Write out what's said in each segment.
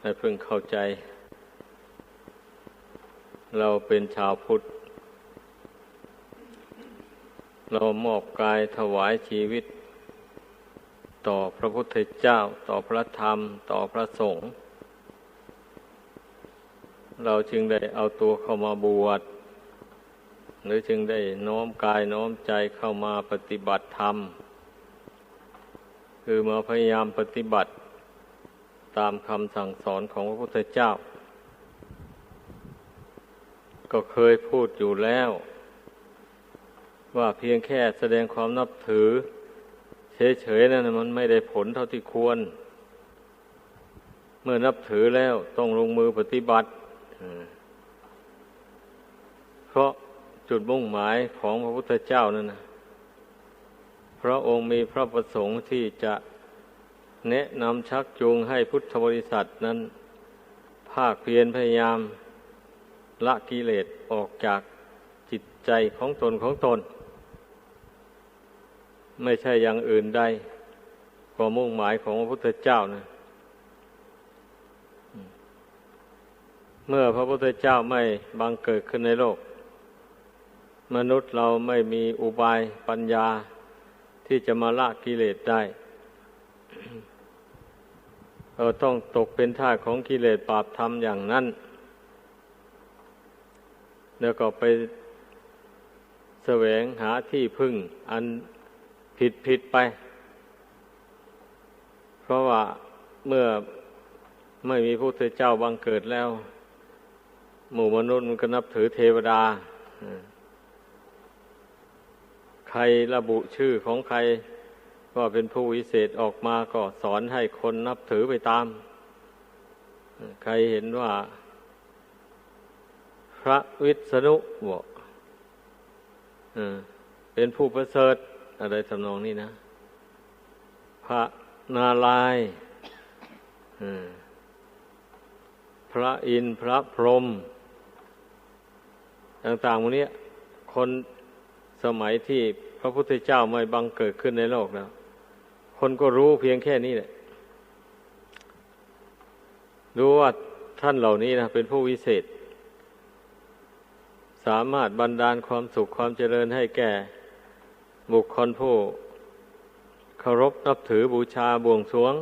ให้เพิ่งเข้าใจ เราเป็นชาวพุทธ เรามอบกายถวายชีวิต ต่อพระพุทธเจ้า ต่อพระธรรม ต่อพระสงฆ์เราจึงได้เอาตัวเข้ามาบวชหรือจึงได้น้อมกายน้อมใจเข้ามาปฏิบัติธรรม คือมาพยายามปฏิบัติ ตามคำสั่งสอนของพระพุทธเจ้า ก็เคยพูดอยู่แล้ว ว่าเพียงแค่แสดงความนับถือ เฉยๆนั่นมันไม่ได้ผลเท่าที่ควร เมื่อนับถือแล้วต้องลงมือปฏิบัติเพราะจุดมุ่งหมายของพระพุทธเจ้านั่นนะพระองค์มีพระประสงค์ที่จะ แนะนำชักจูงให้พุทธบริษัทนั้น ภาคเพียรพยายาม ละกิเลสออกจากจิตใจของตนของตน ไม่ใช่อย่างอื่นใดกว่ามุ่งหมายของพระพุทธเจ้านะ เมื่อพระพุทธเจ้าไม่บังเกิดขึ้นในโลก มนุษย์เราไม่มีอุบายปัญญาที่จะมาละกิเลสได้ เราต้องตกเป็นท่าของกิเลสปาบธรรมอย่างนั้น แล้วก็ไปแสวงหาที่พึ่ง อันผิดผิดไป เพราะว่าเมื่อไม่มีพระพุทธเจ้าบังเกิดแล้ว หมู่มนุษย์มันก็นับถือเทวดา ใครระบุชื่อของใคร ว่าเป็นผู้วิเศษออกมาก็สอนให้คนนับถือไปตาม ใครเห็นว่า พระวิษณุบอกเป็นผู้ประเสริฐอะไรทำนองนี้นะ พระนาลายพระอินทร์พระพรหมต่างๆพวกนี้คนสมัยที่พระพุทธเจ้าไม่บังเกิดขึ้นในโลกแล้ว คนก็รู้เพียงแค่นี้แหละรู้ว่าท่านเหล่านี้นะเป็นผู้วิเศษ สามารถบันดาลความสุขความเจริญให้แก่ บุคคลผู้เคารพนับถือบูชาบวงสวง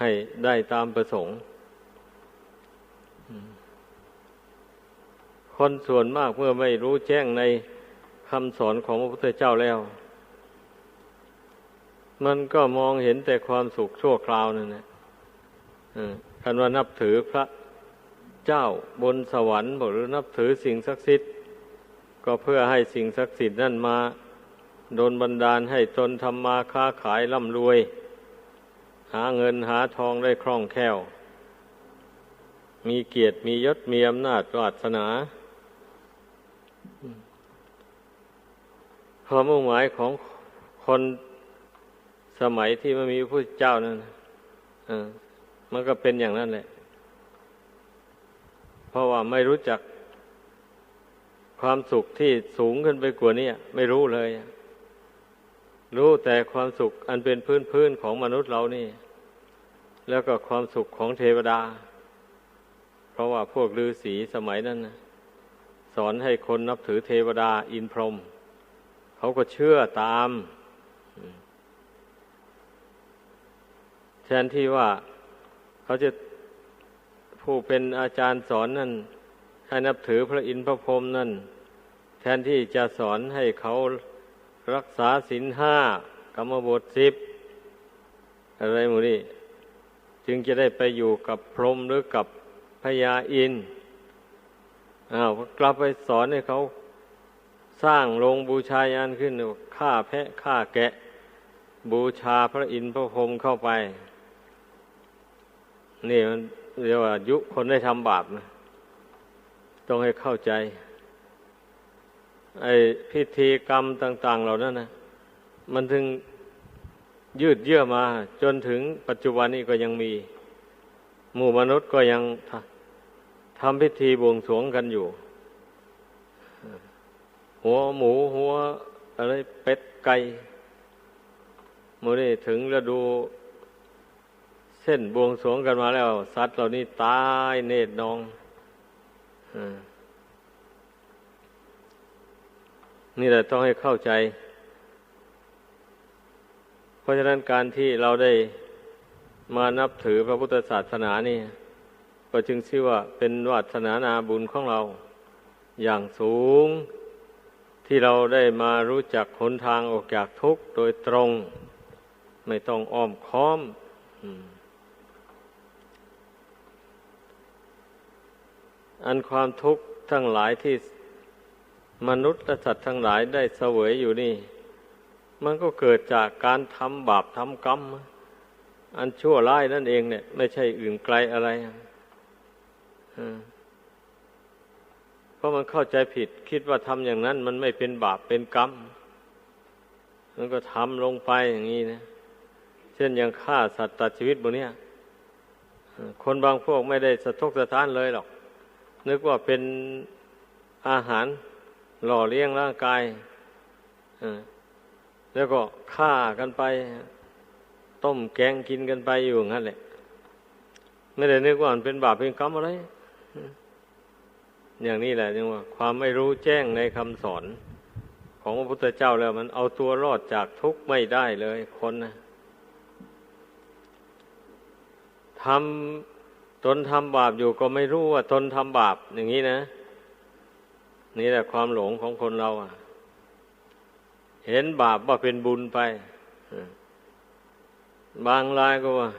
ให้ได้ตามประสงค์ คนส่วนมากเมื่อไม่รู้แจ้งในคำสอนของพระพุทธเจ้าแล้ว มันก็มองเห็นแต่ความสุขชั่วคราวนั่นแหละคันว่านับถือพระเจ้าบนสวรรค์หรือนับถือสิ่งศักดิ์สิทธิ์ ก็เพื่อให้สิ่งศักดิ์สิทธิ์นั่นมาโดนบันดาลให้ตนทำมาค้าขายร่ำรวย หาเงินหาทองได้คล่องแคล่ว มีเกียรติมียศมีอำนาจวาสนาความมุ่งหมายของคน สมัยที่มันมีพระเจ้านั่นมันก็เป็นอย่างนั้นแหละ เพราะว่าไม่รู้จักความสุขที่สูงขึ้นไปกว่านี้ไม่รู้เลย รู้แต่ความสุขอันเป็นพื้นพื้นของมนุษย์เรานี่ แล้วก็ความสุขของเทวดา เพราะว่าพวกฤาษีสมัยนั้นนะสอนให้คนนับถือเทวดาอินพรหมเขาก็เชื่อตาม ทนที่ว่าเขาจะผู้เป็นอาจารย์สอนนั่นให้นับถือพระอินทร์พระพรหมนั่น แทนที่จะสอนให้เขารักษาศีลห้ากรรมบทสิบอะไรหมดนี่จึงจะได้ไปอยู่กับพรหมหรือกับพญาอินอ้าวกลับไปสอนให้เขาสร้างโรงบูชายันขึ้นฆ่าแพะฆ่าแกะ บูชาพระอินทร์พระพรหมเข้าไป นี่มันเรียกว่ายุคนได้ทำบาปนะ ต้องให้เข้าใจ ไอ้พิธีกรรมต่าง ๆ เหล่านั้นนะมันถึงยืดเยื้อมา จนถึงปัจจุบันนี้ก็ยังมี หมู่มนุษย์ก็ยังทำพิธีบวงสรวงกันอยู่ หัวหมูหัวอะไรเป็ดไก่โมนี่ถึงฤดู เส้นบวงสรวงกันมาแล้ว สัตว์เหล่านี้ตายเนตรนองอนี่แหละต้องให้เข้าใจ เพราะฉะนั้นการที่เราได้มานับถือพระพุทธศาสนานี่ ก็จึงชื่อว่าเป็นวัฒนานาบุญของเรา อย่างสูงที่เราได้มารู้จักหนทางออกจากทุกข์โดยตรง ไม่ต้องอ้อมค้อมอั อันความทุกข์ทั้งหลายที่มนุษย์และสัตว์ทั้งหลายได้เสวยอยู่นี่ มันก็เกิดจากการทำบาปทำกรรม อันชั่วร้ายนั่นเองเนี่ย ไม่ใช่อื่นไกลอะไรเพราะมันเข้าใจผิด คิดว่าทำอย่างนั้น มันไม่เป็นบาปเป็นกรรม มันก็ทำลงไปอย่างนี้นะ เช่นอย่างฆ่าสัตว์ตัดชีวิตบนเนี้ยคนบางพวกไม่ได้สะทกสะท้านเลยหรอก นึกว่าเป็นอาหารหล่อเลี้ยงร่างกายแล้วก็ฆ่ากันไป ต้มแกงกินกันไปอยู่งั้นแหละ ไม่ได้นึกว่ามันเป็นบาปเป็นกรรมอะไร อย่างนี้แหละจึงว่า ความไม่รู้แจ้งในคำสอน ของพระพุทธเจ้าแล้ว มันเอาตัวรอดจากทุกข์ไม่ได้เลยคนนะทำ ตนทำบาปอยู่ก็ไม่รู้ว่าตนทำบาปอย่างนี้นะ นี่แหละความหลงของคนเราอะ เห็นบาปว่าเป็นบุญไปบางรายก็ว่า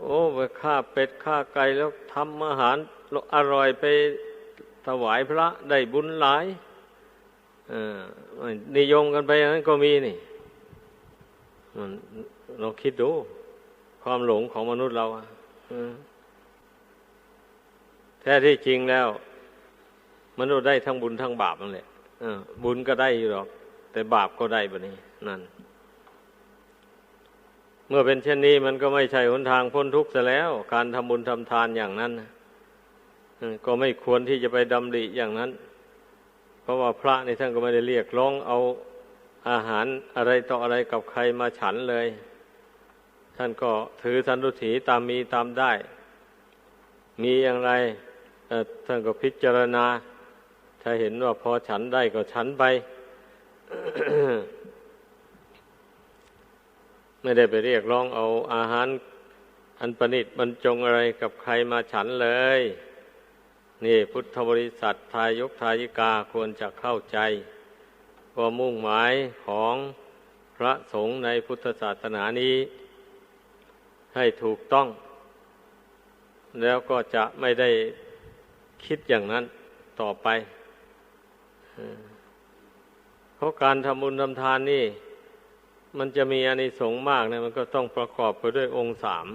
โอ้ไปฆ่าเป็ดฆ่าไก่แล้วทำอาหารอร่อยไปถวายพระได้บุญหลายนิยมกันไปอย่างนั้นก็มีนี่เราคิดดู ความหลงของมนุษย์เราอะ แท้ที่จริงแล้ว มนุษย์ได้ทั้งบุญทั้งบาปนั่นแหละบุญก็ได้อยู่หรอก แต่บาปก็ได้แบะนี้ นั่น เมื่อเป็นเช่นนี้มันก็ไม่ใช่หนทางพ้นทุกข์ซะแล้ว การทำบุญทำทานอย่างนั้นก็ไม่ควรที่จะไปดำริอย่างนั้น เพราะว่าพระในท่านก็ไม่ได้เรียกร้องเอาอาหารอะไรต่ออะไรกับใครมาฉันเลย ท่านก็ถือสันตุถีตามมีตามได้ มีอย่างไร ท่านก็พิจารณา ถ้าเห็นว่าพอฉันได้ก็ฉันไป ไม่ได้ไปเรียกร้องเอาอาหาร อันประณิตบรรจงอะไรกับใครมาฉันเลย นี่พุทธบริษัททายกทายิกาควรจะเข้าใจว่ามุ่งหมายของพระสงฆ์ในพุทธศาสนานี้ ให้ถูกต้อง แล้วก็จะไม่ได้ คิดอย่างนั้นต่อไป เพราะการทำบุญทำทานนี่ มันจะมีอานิสงส์มากเนี่ยมันก็ต้องประกอบไปด้วยองค์สาม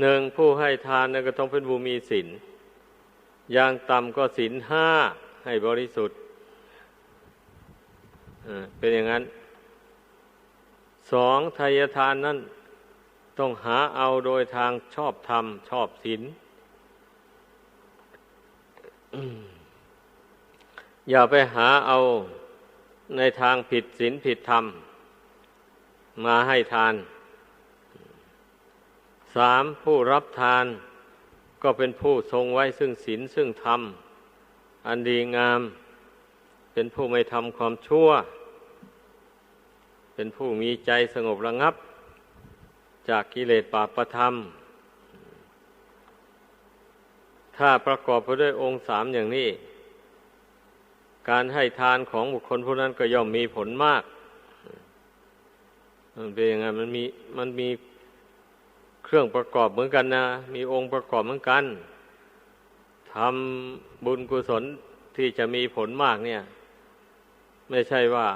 หนึ่งผู้ให้ทานนี่ยก็ต้องเป็นบูมีศีลอย่างต่ำก็ศีลห้าให้บริสุทธิ์เป็นอย่างนั้น สองทายทานนั้นต้องหาเอาโดยทางชอบธรรม ชอบศีล อย่าไปหาเอาในทางผิดศีลผิดธรรม มาให้ทาน สามผู้รับทานก็เป็นผู้ทรงไว้ซึ่งศีลซึ่งธรรม อันดีงาม เป็นผู้ไม่ทำความชั่ว เป็นผู้มีใจสงบระงับ จากกิเลสบาปประธรรม ถ้าประกอบไปด้วยองค์สามอย่างนี้ การให้ทานของบุคคลผู้นั้นก็ย่อมมีผลมาก มันเป็นยังไงมันมีมันมีเครื่องประกอบเหมือนกันนะ มีองค์ประกอบเหมือนกันทำบุญกุศลที่จะมีผลมากเนี่ย ไม่ใช่ว่า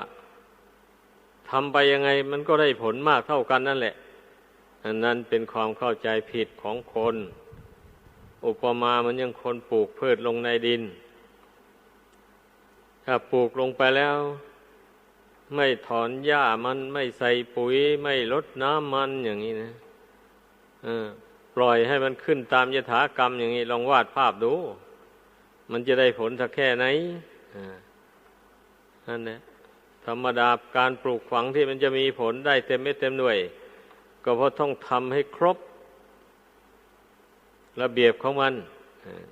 ทำไปยังไงมันก็ได้ผลมากเท่ากันนั่นแหละ อันนั้นเป็นความเข้าใจผิดของคน อุปมามันยังคนปลูกพืชลงในดิน ถ้าปลูกลงไปแล้ว ไม่ถอนหญ้ามันไม่ใส่ปุ๋ย ไม่ลดน้ำมันอย่างนี้นะปล่อยให้มันขึ้นตามยถากรรมอย่างนี้ ลองวาดภาพดู มันจะได้ผลสักแค่ไหนนั่นแหละธรรมดาการปลูกฝังที่มันจะมีผลได้เต็มเม็ดเต็มหน่วย ก็เพราะต้องทำให้ครบ ระเบียบของมัน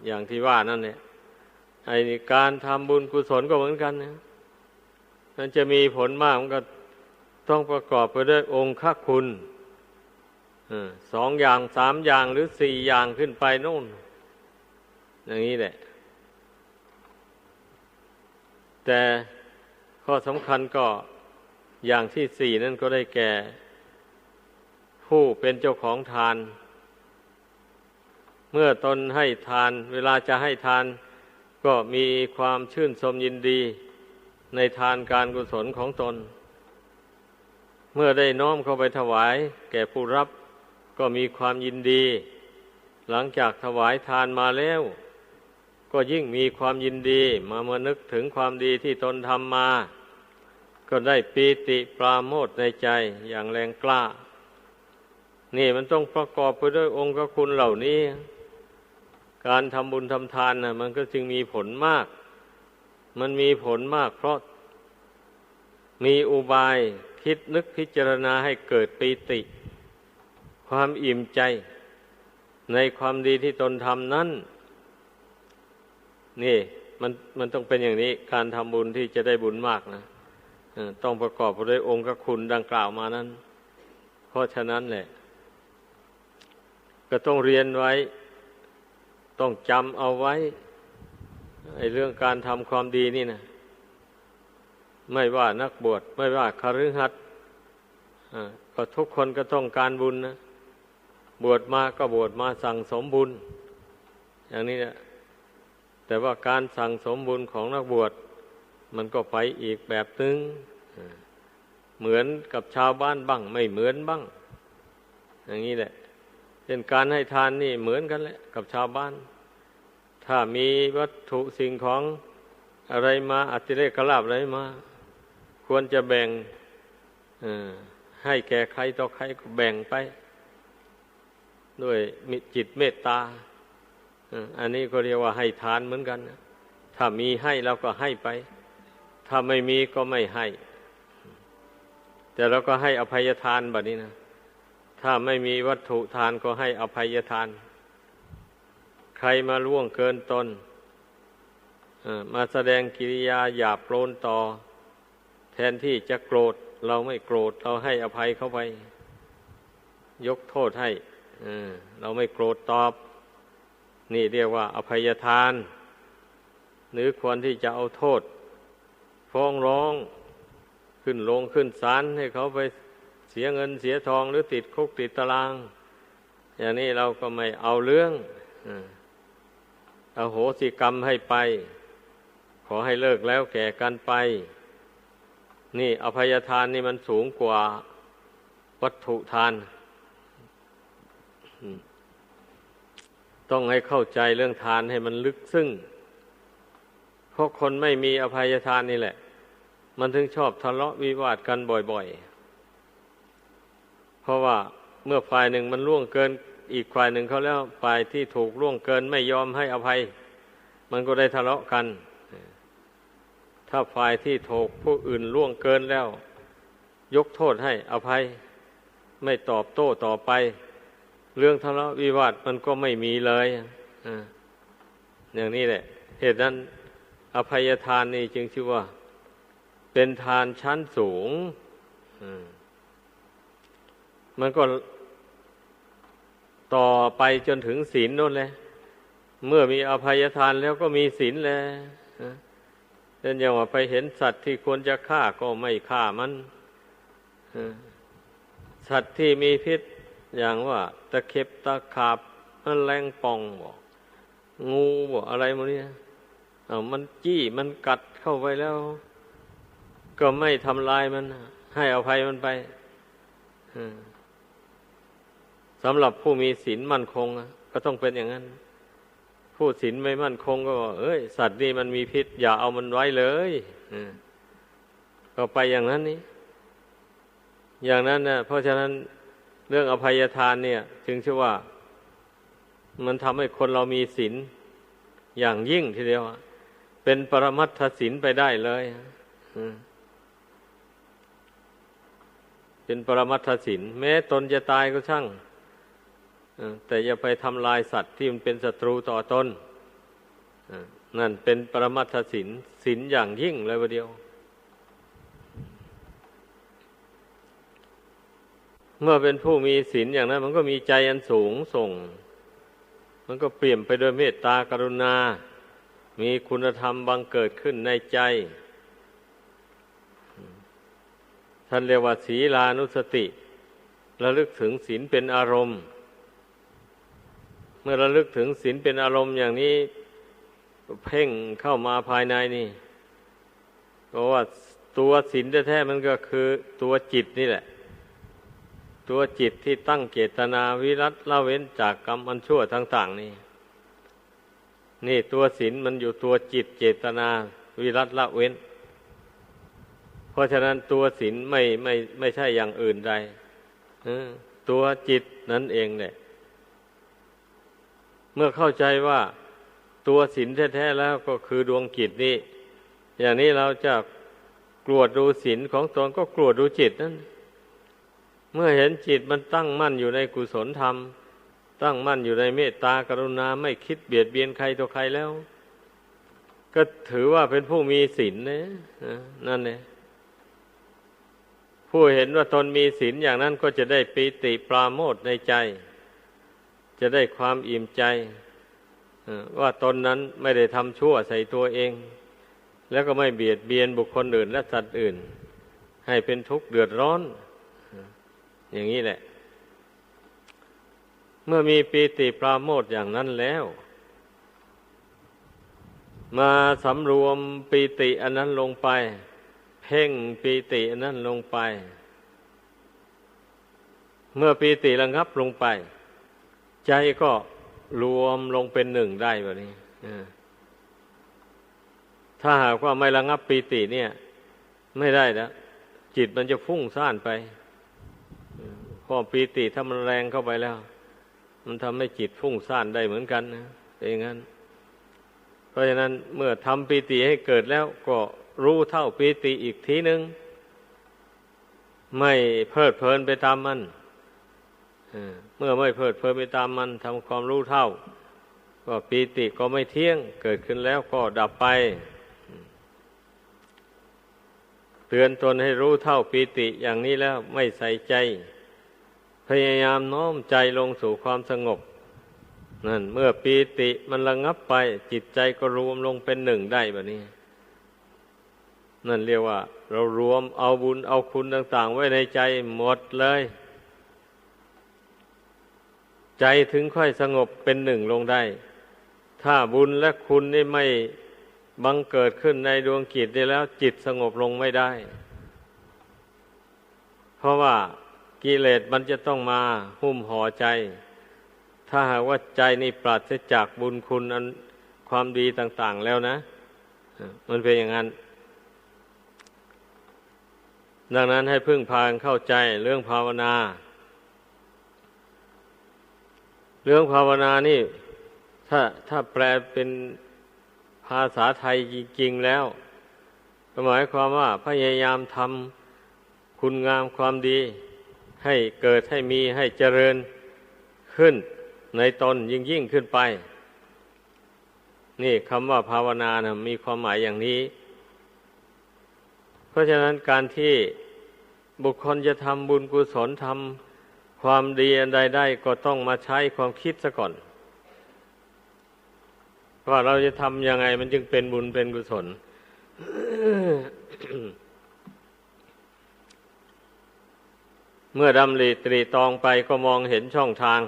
อย่างที่ว่านั่นเนี่ยไอ้การทำบุญกุศลก็เหมือนกันนะมันจะมีผลมากมันก็ต้องประกอบไปด้วยองค์ข้คุณสองอย่างสามอย่างหรือสี่อย่างขึ้นไปนู่น อย่างนี้แหละ แต่ข้อสำคัญก็อย่างที่สี่นั่นก็ได้แก่ ผู้เป็นเจ้าของทาน เมื่อตนให้ทาน เวลาจะให้ทาน ก็มีความชื่นชมยินดี ในทานการกุศลของตน เมื่อได้น้อมเข้าไปถวาย แก่ผู้รับก็มีความยินดี หลังจากถวายทานมาแล้ว ก็ยิ่งมีความยินดีมาเมื่อนึกถึงความดีที่ตนทำมา ก็ได้ปีติปราโมทในใจอย่างแรงกล้า นี่มันต้องประกอบไปด้วยองค์คุณเหล่านี้ การทำบุญทำทานนะมันก็จึงมีผลมาก มันมีผลมาก เพราะมีอุบายคิดนึกพิจารณาให้เกิดปีติ ความอิ่มใจ ในความดีที่ตนทำนั้น นี่ มันมันต้องเป็นอย่างนี้ การทำบุญที่จะได้บุญมากนะต้องประกอบด้วยองค์คุณดังกล่าวมานั้น เพราะฉะนั้นแหละ ก็ต้องเรียนไว้ ต้องจำเอาไว้ไอ้เรื่องการทำความดีนี่นะไม่ว่านักบวชไม่ว่าคฤหัสถ์ก็ทุกคนก็ต้องการบุญนะบวชมาก็บวชมาสั่งสมบุญ อย่างนี้นะแต่ว่าการสั่งสมบุญของนักบวช มันก็ไปอีกแบบนึงเหมือนกับชาวบ้านบ้าง ไม่เหมือนบ้าง อย่างนี้แหละเช่นการให้ทานนี่เหมือนกันแหละ กับชาวบ้าน ถ้ามีวัตถุสิ่งของอะไรมาอัติเรกลาบอะไรมา ควรจะแบ่งให้แก่ใครต่อใครก็แบ่งไป ด้วยมิจิตเมตตาอันนี้ก็เรียกว่าให้ทานเหมือนกัน ถ้ามีให้เราก็ให้ไป ถ้าไม่มีก็ไม่ให้ แต่เราก็ให้อภัยทานแบบนี้นะ ถ้าไม่มีวัตถุทานก็ให้อภัยทาน ครมาล่วงเกินตนมาแสดงกิริยาหยาบโปรนต่อ แทนที่จะโกรธ เราไม่โกรธ เราให้อภัยเข้าไป ยกโทษให้เราไม่โกรธตอบ นี่เรียกว่า อภัยทาน หรือควรที่จะเอาโทษ ฟ้องร้องขึ้นลงขึ้นศาลให้เขาไปเสียเงินเสียทองหรือติดคุกติดตาราง อย่างนี้เราก็ไม่เอาเรื่องเอโหสิกรรมให้ไป ขอให้เลิกแล้วแก่กันไป นี่อภัยทานนี่มันสูงกว่าวัตถุทาน ต้องให้เข้าใจเรื่องทานให้มันลึกซึ้งเพราะคนไม่มีอภัยทานนี่แหละ มันถึงชอบทะเลาะวิวาทกันบ่อยๆ เพราะว่าเมื่อฝ่ายหนึ่งมันล่วงเกิน อีกฝ่ายหนึ่งเขาแล้วฝ่ายที่ถูกล่วงเกินไม่ยอมให้อภัย มันก็ได้ทะเลาะกัน ถ้าฝ่ายที่ถูกผู้อื่นล่วงเกินแล้ว ยกโทษให้อภัย ไม่ตอบโต้ต่อไป เรื่องทะเลาะวิวาทมันก็ไม่มีเลยอย่างนี้แหละ เหตุนั้น อภัยทานนี่จึงชื่อว่า เป็นทานชั้นสูงมันก็ ต่อไปจนถึงศีลนั่นเลย เมื่อมีอภัยทานแล้วก็มีศีลแล้วเช่นอย่างว่าไปเห็นสัตว์ที่ควรจะฆ่าก็ไม่ฆ่ามันสัตว์ที่มีพิษอย่างว่า ตะเข็บตะขาบมันแรงป่องบอกงูบอกอะไรมันเนี่ยเอามันจี้มันกัดเข้าไปแล้ว ก็ไม่ทำลายมัน ให้อภัยมันไป สำหรับผู้มีศีลมั่นคงก็ต้องเป็นอย่างนั้น ผู้ศีลไม่มั่นคงก็บอกเอ้ย สัตว์นี่มันมีพิษ อย่าเอามันไว้เลยก็ไปอย่างนั้นนี่อย่างนั้นนะเพราะฉะนั้นเรื่องอภัยทานเนี่ยจึงชื่อว่า มันทำให้คนเรามีศีลอย่างยิ่งทีเดียวเป็นปรมัตถศีลไปได้เลยเป็นปรมัตถศีลแม้ตนจะตายก็ช่าง แต่อย่าไปทำลายสัตว์ที่มันเป็นศัตรูต่อตนนั่นเป็นปรมัตถศีลศีลอย่างยิ่งเลยวันเดียว เมื่อเป็นผู้มีศีลอย่างนั้น มันก็มีใจอันสูงส่ง มันก็เปลี่ยนไปด้วยเมตตากรุณา มีคุณธรรมบังเกิดขึ้นในใจ ท่านเรียกว่าศีลานุสติระลึกถึงศีลเป็นอารมณ์ เมื่อระลึกถึงศีลเป็นอารมณ์อย่างนี้ เพ่งเข้ามาภายในนี่เพราะว่าตัวศีลแท้ๆมันก็คือตัวจิตนี่แหละ ตัวจิตที่ตั้งเจตนาวิรัตละเว้นจากกรรมอันชั่วต่าง ๆ นี่ นี่ตัวศีลมันอยู่ตัวจิตเจตนาวิรัตละเว้น เพราะฉะนั้นตัวศีลไม่ไม่ไม่ใช่อย่างอื่นใดตัวจิตนั่นเองแหละ เมื่อเข้าใจว่าตัวศีลแท้ๆแล้วก็คือดวงจิตนี่อย่างนี้เราจะกลวดดูศีลของตนก็กลวดดูจิตนั่นเมื่อเห็นจิตมันตั้งมั่นอยู่ในกุศลธรรม ตั้งมั่นอยู่ในเมตตากรุณาไม่คิดเบียดเบียนใครต่อใครแล้ว ก็ถือว่าเป็นผู้มีศีลนะนั่นเองผู้เห็นว่าตนมีศีลอย่างนั้นก็จะได้ปีติปราโมทในใจ จะได้ความอิ่มใจว่าตนนั้นไม่ได้ทำชั่วใส่ตัวเอง แล้วก็ไม่เบียดเบียนบุคคลอื่น และสัตว์อื่น ให้เป็นทุกข์เดือดร้อน อย่างนี้แหละ เมื่อมีปีติปราโมทอย่างนั้นแล้ว มาสำรวมปีติอันนั้นลงไป เพ่งปีติอันนั้นลงไป เมื่อปีติระงับลงไป ใจก็รวมลงเป็นหนึ่งได้แบบนี้ถ้าหากว่าไม่ระงับปีติเนี่ย ไม่ได้แล้วจิตมันจะฟุ้งซ่านไปพอปีติถ้ามันแรงเข้าไปแล้ว มันทำให้จิตฟุ้งซ่านได้เหมือนกันนะเป็นอย่างนั้น เพราะฉะนั้นเมื่อทำปีติให้เกิดแล้วก็รู้เท่าปีติอีกทีหนึ่งไม่เพลิดเพลินไปตามมัน เมื่อไม่เพลิดเพลินไปตามมันทำความรู้เท่า ก็ปีติก็ไม่เที่ยง เกิดขึ้นแล้วก็ดับไป เตือนตนให้รู้เท่าปีติอย่างนี้แล้วไม่ใส่ใจ พยายามน้อมใจลงสู่ความสงบนั่นเมื่อปีติมันระงงับไป จิตใจก็รวมลงเป็นหนึ่งได้แบบนี้ นั่นเรียกว่า เรารวมเอาบุญเอาคุณต่าง ๆ ไว้ในใจหมดเลย ใจถึงค่อยสงบเป็นหนึ่งลงได้ ถ้าบุญและคุณนี่ไม่บังเกิดขึ้นในดวงจิตนี่แล้วจิตสงบลงไม่ได้ เพราะว่ากิเลสมันจะต้องมาหุ้มห่อใจ ถ้าหากว่าใจนี่ปราศจากบุญคุณอันความดีต่าง ๆแล้วนะ มันเป็นอย่างนั้น ดังนั้นให้พึ่งพางเข้าใจเรื่องภาวนา เรื่องภาวนานี่ ถ้าถ้าแปลเป็นภาษาไทยจริงๆแล้วหมายความว่าพยายามทำคุณงามความดี ให้เกิดให้มีให้เจริญขึ้นในตนยิ่งยิ่งขึ้นไป นี่คำว่าภาวนานะมีความหมายอย่างนี้ เพราะฉะนั้นการที่บุคคลจะทำบุญกุศลทำ ความดีอันใดได้ก็ต้องมาใช้ความคิดซะก่อน ว่าเราจะทำยังไงมันจึงเป็นบุญเป็นกุศล เมื่อดำริตรีตองไปก็มองเห็นช่องทาง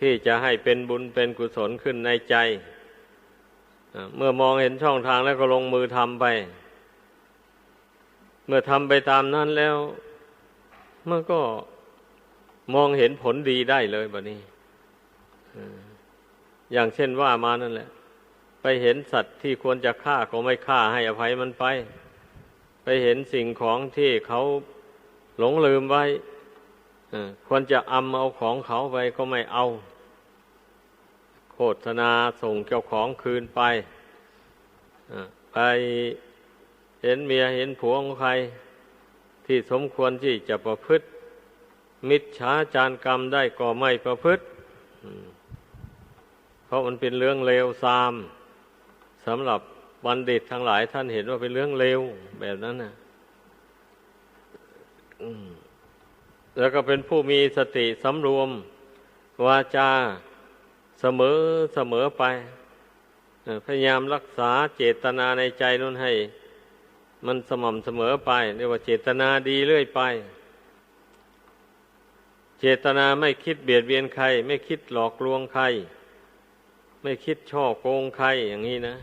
ที่จะให้เป็นบุญเป็นกุศลขึ้นในใจเมื่อมองเห็นช่องทางแล้วก็ลงมือทำไป เมื่อทำไปตามนั้นแล้ว มันก็ มองเห็นผลดีได้เลยแบบนี้อย่างเช่นว่ามานั่นแหละ ไปเห็นสัตว์ที่ควรจะฆ่าก็ไม่ฆ่าให้อภัยมันไป ไปเห็นสิ่งของที่เขาหลงลืมไว้ควรจะอำเอาของเขาไปก็ไม่เอา โฆษณาส่งเจ้าของคืนไปไปเห็นเมียเห็นผัวของใคร ที่สมควรที่จะประพฤติ มิจฉาจารกรรมได้ก็ไม่ประพฤติเพราะมันเป็นเรื่องเลวทรามสำหรับบัณฑิตทั้งหลายท่านเห็นว่าเป็นเรื่องเลวแบบนั้นนะแล้วก็เป็นผู้มีสติสำรวม วาจาเสมอเสมอไป พยายามรักษาเจตนาในใจนู้นให้ มันสม่ำเสมอไปเรียกว่าเจตนาดีเรื่อยไป เจตนาไม่คิดเบียดเบียนใคร ไม่คิดหลอกลวงใคร ไม่คิดช่อโกงใครอย่างนี้นะ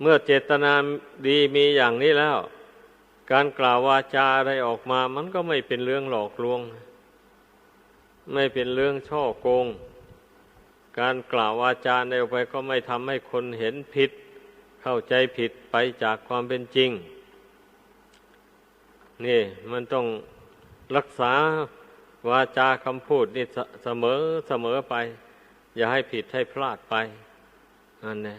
เมื่อเจตนาดีมีอย่างนี้แล้ว การกล่าววาจาอะไรออกมา มันก็ไม่เป็นเรื่องหลอกลวง ไม่เป็นเรื่องช่อโกง การกล่าววาจาในออกไปก็ไม่ทำให้คนเห็นผิด เข้าใจผิดไปจากความเป็นจริงนี่มันต้องรักษา วาจาคำพูดนี่เสมอเสมอไป อย่าให้ผิดให้พลาดไปอันนี้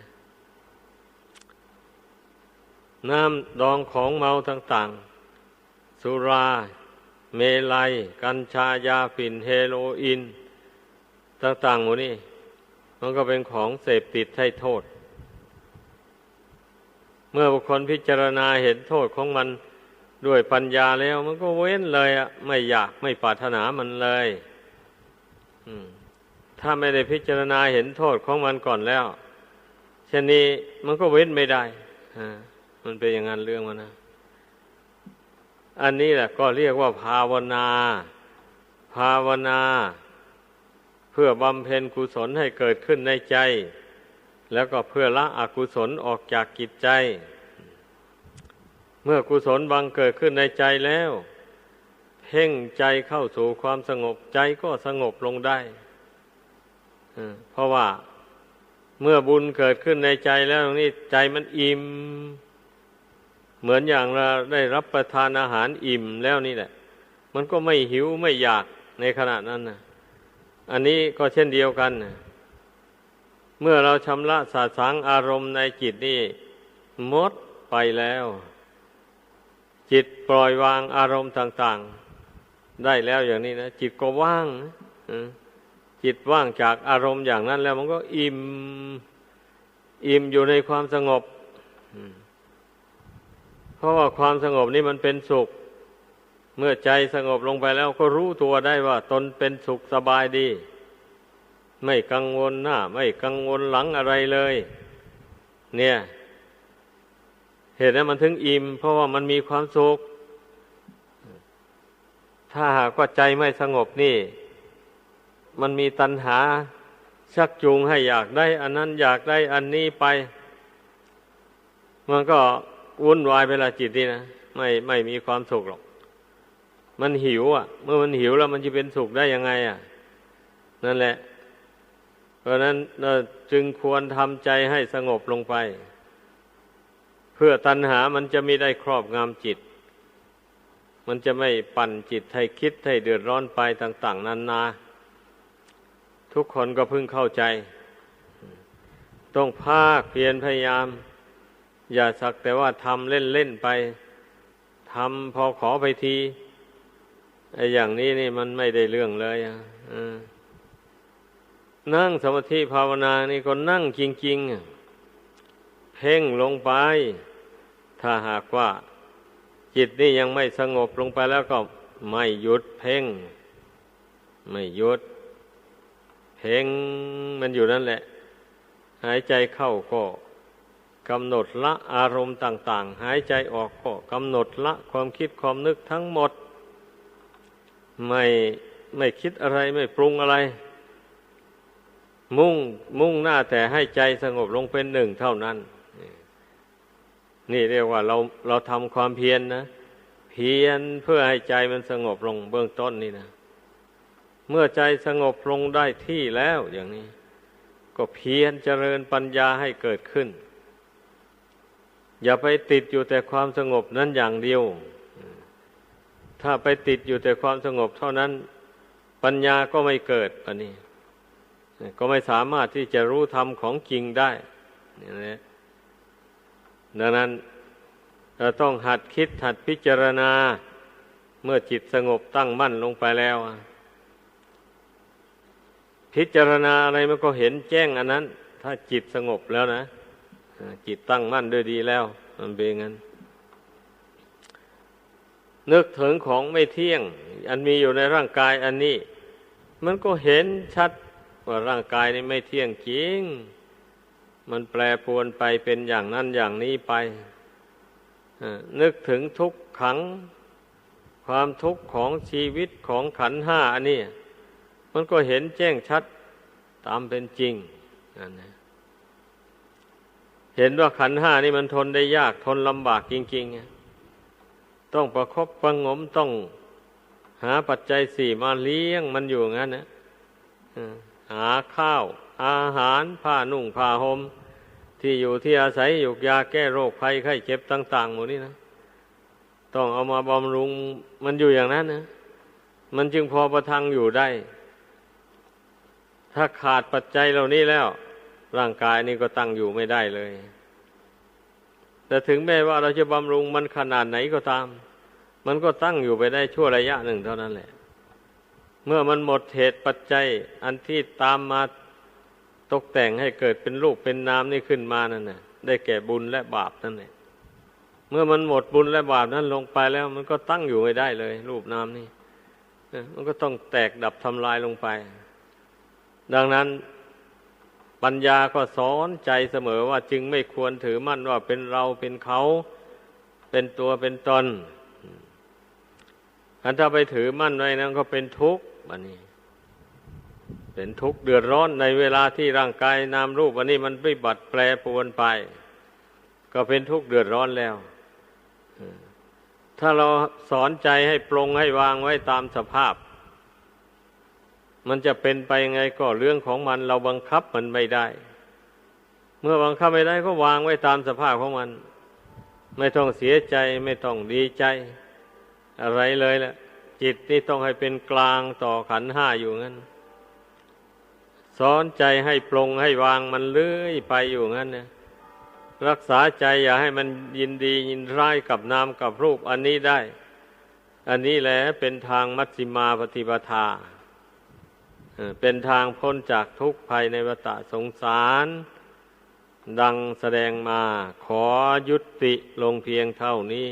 น้ำดองของเมาต่างๆ สุรา เมลัย กัญชายาฝิ่นเฮโรอีนต่างๆหมดนี่มันก็เป็นของเสพติดให้โทษ เมื่อบุคคลพิจารณาเห็นโทษของมัน ด้วยปัญญาแล้วมันก็เว้นเลยอะไม่อยากไม่ปรารถนามันเลยถ้าไม่ได้พิจารณาเห็นโทษของมันก่อนแล้วเช่นนี้มันก็เว้นไม่ได้มันเป็นอย่างนั้นเรื่องมันนะอันนี้แหละก็เรียกว่าภาวนา ภาวนา เพื่อบำเพ็ญกุศลให้เกิดขึ้นในใจ แล้วก็เพื่อละอกุศลออกจากกิจใจ มื่อกุศลบังเกิดขึ้นในใจแล้ว เพ่งใจเข้าสู่ความสงบใจก็สงบลงได้เพราะว่าเมื่อบุญเกิดขึ้นในใจแล้วนี่ใจมันอิ่ม เหมือนอย่างเราได้รับประทานอาหารอิ่มแล้วนี่แหละ มันก็ไม่หิวไม่อยากในขณะนั้นนะอันนี้ก็เช่นเดียวกันเมื่อเราชำระสาสางอารมณ์ในจิตนี่มดไปแล้ว จิตปล่อยวางอารมณ์ต่าง ๆ ได้แล้วอย่างนี้นะจิตก็ว่างจิตว่างจากอารมณ์อย่างนั้นแล้วมันก็อิ่ม อิ่มอยู่ในความสงบเพราะว่าความสงบนี้มันเป็นสุข เมื่อใจสงบลงไปแล้วก็รู้ตัวได้ว่า ตนเป็นสุขสบายดี ไม่กังวลหน้า ไม่กังวลหลังอะไรเลย เนี่ย เหตุนั้นมันถึงอิ่ม เพราะว่ามันมีความสุข ถ้าหากว่าใจไม่สงบนี่ มันมีตัณหาชักจูงให้อยากได้ อันนั้นอยากได้อันนี้ไป มันก็วุ่นวายเวลาจิตนี่นะไม่ไม่มีความสุขหรอก มันหิวอะ เมื่อมันหิวแล้วมันจะเป็นสุขได้ยังไง อะ นั่นแหละ เพราะนั้นเราจึงควรทำใจให้สงบลงไป เพื่อตัณหามันจะไม่ได้ครอบงำจิต มันจะไม่ปั่นจิตให้คิดให้เดือดร้อนไปต่าง ๆนานาทุกคนก็พึงเข้าใจ ต้องภาคเพียรพยายาม อย่าสักแต่ว่าทำเล่น ๆ ไปทำพอขอไปทีไอ้อย่างนี้นี่มันไม่ได้เรื่องเลยอะนั่งสมาธิภาวนานี่ก็นั่งจริง ๆ เพ่งลงไป ถ้าหากว่าจิตนี่ยังไม่สงบลงไปแล้วก็ไม่หยุดเพ่ง ไม่หยุด เพ่งมันอยู่นั่นแหละ หายใจเข้าก็กำหนดละอารมณ์ต่าง ๆ หายใจออกก็กำหนดละความคิดความนึกทั้งหมด ไม่ไม่คิดอะไรไม่ปรุงอะไร มุ่งมุ่งหน้าแต่ให้ใจสงบลงเป็นหนึ่งเท่านั้น นี่เรียกว่าเราเราทำความเพียรนนะเพียรเพื่อให้ใจมันสงบลงเบื้องต้นนี่นะ เมื่อใจสงบลงได้ที่แล้วอย่างนี้ ก็เพียรเจริญปัญญาให้เกิดขึ้น อย่าไปติดอยู่แต่ความสงบนั้นอย่างเดียว ถ้าไปติดอยู่แต่ความสงบเท่านั้น ปัญญาก็ไม่เกิดอันนี้ ก็ไม่สามารถที่จะรู้ธรรมของจริงได้นี่แหละ ดังนั้นเราต้องหัดคิดหัดพิจารณา เมื่อจิตสงบตั้งมั่นลงไปแล้ว พิจารณาอะไรมันก็เห็นแจ้งอันนั้น ถ้าจิตสงบแล้วนะจิตตั้งมั่นด้วยดีแล้ว มันเป็นงั้นนึกถึงของไม่เที่ยง อันมีอยู่ในร่างกายอันนี้ มันก็เห็นชัดว่าร่างกายนี้ไม่เที่ยงจริง มันแปรปวนไปเป็นอย่างนั้นอย่างนี้ไป นึกถึงทุกขัง ความทุกข์ของชีวิตของขันห้าอันนี้มันก็เห็นแจ้งชัดตามเป็นจริงนั่นเห็นว่าขันห้านี่มันทนได้ยากทนลำบากจริงๆ ต้องประคบประงมต้องหาปัจจัยสี่มาเลี้ยงมันอยู่งั้นนะหาข้าว อาหารผ้านุ่งผ้าหม่ม ที่อยู่ที่อาศัยอยู่ยาแก้โรคภัยไข้เจ็บต่างๆหมดนี้นะต้องเอามาบำรุงมันอยู่อย่างนั้นนะมันจึงพอประทังอยู่ได้ ถ้าขาดปัจจัยเหล่านี้แล้ว ร่างกายนี้ก็ตั้งอยู่ไม่ได้เลย แต่ถึงแม้ว่าเราจะบำรุงมันขนาดไหนก็ตาม มันก็ตั้งอยู่ไปได้ชั่วระยะหนึ่งเท่านั้นแหละ เมื่อมันหมดเหตุปัจจัย อันที่ตามมา ตกแต่งให้เกิดเป็นรูปเป็นนามนี่ขึ้นมานั่นน่ะได้แก่บุญและบาปนั่นแหละเมื่อมันหมดบุญและบาปนั้นลงไปแล้ว มันก็ตั้งอยู่ไม่ได้เลย รูปนามนี่มันก็ต้องแตกดับทำลายลงไป ดังนั้นปัญญาก็สอนใจเสมอว่าจึงไม่ควรถือมั่นว่าเป็นเราเป็นเขาเป็นตัวเป็นตนอันถ้าไปถือมั่นไว้นั้นก็เป็นทุกข์บันนี้ เป็นทุกข์เดือดร้อนในเวลาที่ร่างกายนามรูปวันนี้มันไปบัดแปรปรวนไป ก็เป็นทุกข์เดือดร้อนแล้ว ถ้าเราสอนใจให้ปรงให้วางไว้ตามสภาพ มันจะเป็นไปยังไงก็เรื่องของมันเราบังคับมันไม่ได้ เมื่อบังคับไม่ได้ก็วางไว้ตามสภาพของมัน ไม่ต้องเสียใจไม่ต้องดีใจ อะไรเลยแหละจิตนี่ต้องให้เป็นกลางต่อขันห้าอยู่งั้น สอนใจให้ปรงให้วางมันเลื่อยไปอยู่งั้นนะรักษาใจอย่าให้มันยินดียินร้ายกับนามกับรูปอันนี้ได้ อันนี้แหละเป็นทางมัชฌิมาปฏิปทา เป็นทางพ้นจากทุกข์ภัยในวัฏสงสาร ดังแสดงมาขอยุติลงเพียงเท่านี้